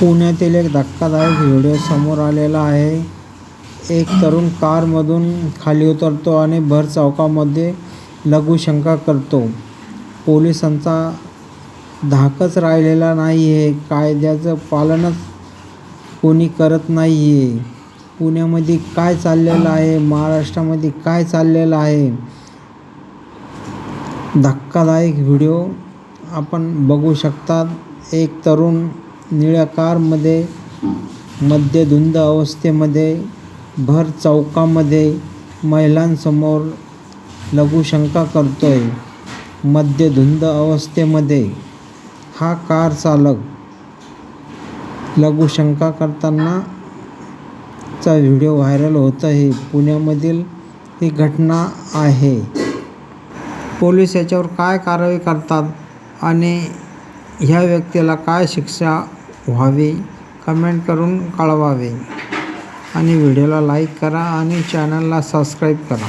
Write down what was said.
पुण्यातील एक धक्कादायक व्हिडिओ समोर आलेला आहे. एक तरुण कारमधून खाली उतरतो आणि भर चौकामध्ये लघुशंका करतो. पोलिसांचा धाकच राहिलेला नाही आहे कायद्याचं पालनच कोणी करत नाही आहे पुण्यामध्ये काय चाललेलं आहे? महाराष्ट्रामध्ये काय चाललेलं आहे? धक्कादायक व्हिडिओ आपण बघू शकतात. एक तरुण निळ्या कारमध्ये मद्यधुंद अवस्थेमध्ये भर चौकामध्ये महिलांसमोर लघुशंका करतोय. मद्यधुंद अवस्थेमध्ये हा कार चालक लघुशंका करताना चा व्हिडिओ व्हायरल होत आहे पुण्यामधील ही घटना आहे. पोलीस याच्यावर काय कारवाई करतात आणि ह्या व्यक्तीला काय शिक्षा व्हावी कमेंट करून कळवावे. आणि व्हिडिओला लाईक करा आणि चॅनलला सबस्क्राईब करा.